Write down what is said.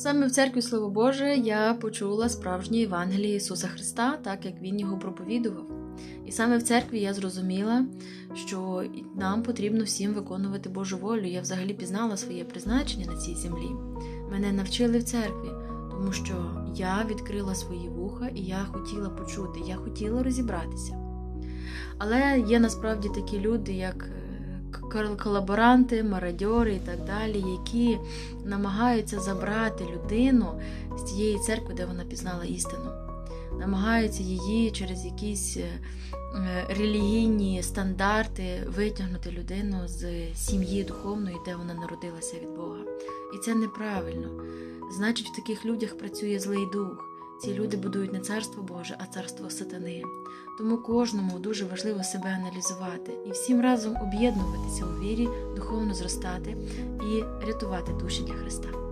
Саме в церкві Слово Боже я почула справжнє Євангеліє Ісуса Христа, так як Він його проповідував. І саме в церкві я зрозуміла, що нам потрібно всім виконувати Божу волю. Я взагалі пізнала своє призначення на цій землі. Мене навчили в церкві, тому що я відкрила свої вуха і я хотіла почути, я хотіла розібратися. Але є насправді такі люди, як колаборанти, мародьори і так далі, які намагаються забрати людину з тієї церкви, де вона пізнала істину, намагаються її через якісь е, релігійні стандарти витягнути людину з сім'ї духовної, де вона народилася від Бога. І це неправильно. Значить, в таких людях працює злий дух. Ці люди будують не царство Боже, а царство сатани. Тому кожному дуже важливо себе аналізувати і всім разом об'єднуватися у вірі, духовно зростати і рятувати душі для Христа.